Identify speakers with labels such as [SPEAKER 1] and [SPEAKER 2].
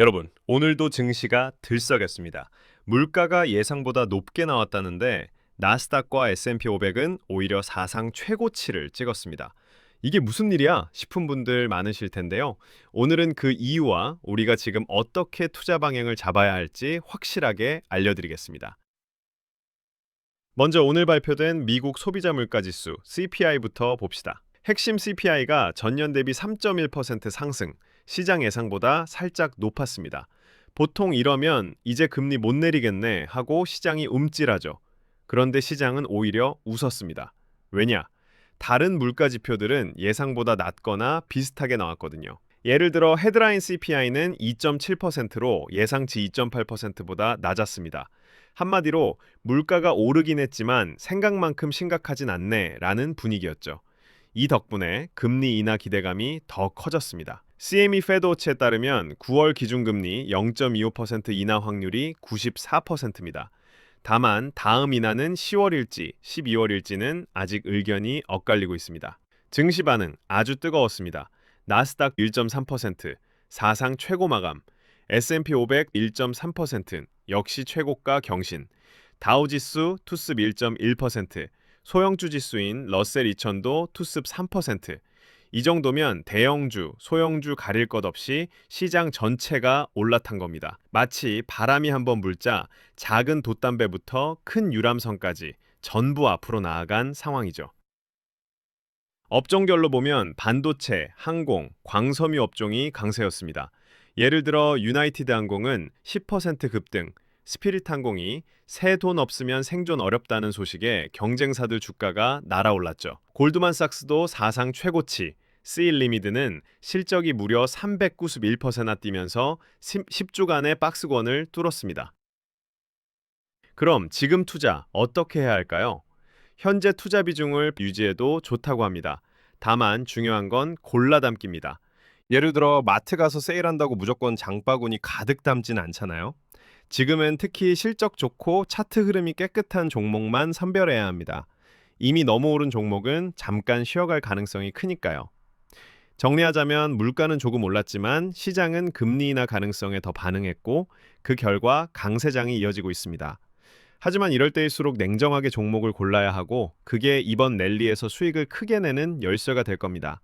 [SPEAKER 1] 여러분, 오늘도 증시가 들썩였습니다. 물가가 예상보다 높게 나왔다는데 나스닥과 S&P 500은 오히려 사상 최고치를 찍었습니다. 이게 무슨 일이야? 싶은 분들 많으실 텐데요. 오늘은 그 이유와 우리가 지금 어떻게 투자 방향을 잡아야 할지 확실하게 알려드리겠습니다. 먼저 오늘 발표된 미국 소비자 물가 지수 CPI부터 봅시다. 핵심 CPI가 전년 대비 3.1% 상승, 시장 예상보다 살짝 높았습니다. 보통 이러면 이제 금리 못 내리겠네 하고 시장이 움찔하죠. 그런데 시장은 오히려 웃었습니다. 왜냐? 다른 물가 지표들은 예상보다 낮거나 비슷하게 나왔거든요. 예를 들어 헤드라인 CPI는 2.7%로 예상치 2.8%보다 낮았습니다. 한마디로 물가가 오르긴 했지만 생각만큼 심각하진 않네 라는 분위기였죠. 이 덕분에 금리 인하 기대감이 더 커졌습니다. CME 페드워치에 따르면 9월 기준금리 0.25% 인하 확률이 94%입니다. 다만 다음 인하는 10월일지 12월일지는 아직 의견이 엇갈리고 있습니다. 증시 반응 아주 뜨거웠습니다. 나스닥 1.3%, 사상 최고 마감, S&P 500 1.3%는 역시 최고가 경신, 다우지수 투습 1.1%, 소형주 지수인 러셀 2000도 투습 3%. 이 정도면 대형주, 소형주 가릴 것 없이 시장 전체가 올라탄 겁니다. 마치 바람이 한번 불자 작은 돛담배부터 큰 유람선까지 전부 앞으로 나아간 상황이죠. 업종별로 보면 반도체, 항공, 광섬유 업종이 강세였습니다. 예를 들어 유나이티드 항공은 10% 급등, 스피릿 항공이 새 돈 없으면 생존 어렵다는 소식에 경쟁사들 주가가 날아올랐죠. 골드만삭스도 사상 최고치, 스일 리미드는 실적이 무려 391%나 뛰면서 10주간의 박스권을 뚫었습니다. 그럼 지금 투자 어떻게 해야 할까요? 현재 투자 비중을 유지해도 좋다고 합니다. 다만 중요한 건 골라 담기입니다.
[SPEAKER 2] 예를 들어 마트 가서 세일한다고 무조건 장바구니 가득 담진 않잖아요.
[SPEAKER 1] 지금은 특히 실적 좋고 차트 흐름이 깨끗한 종목만 선별해야 합니다. 이미 너무 오른 종목은 잠깐 쉬어갈 가능성이 크니까요. 정리하자면 물가는 조금 올랐지만 시장은 금리 인하 가능성에 더 반응했고 그 결과 강세장이 이어지고 있습니다. 하지만 이럴 때일수록 냉정하게 종목을 골라야 하고 그게 이번 랠리에서 수익을 크게 내는 열쇠가 될 겁니다.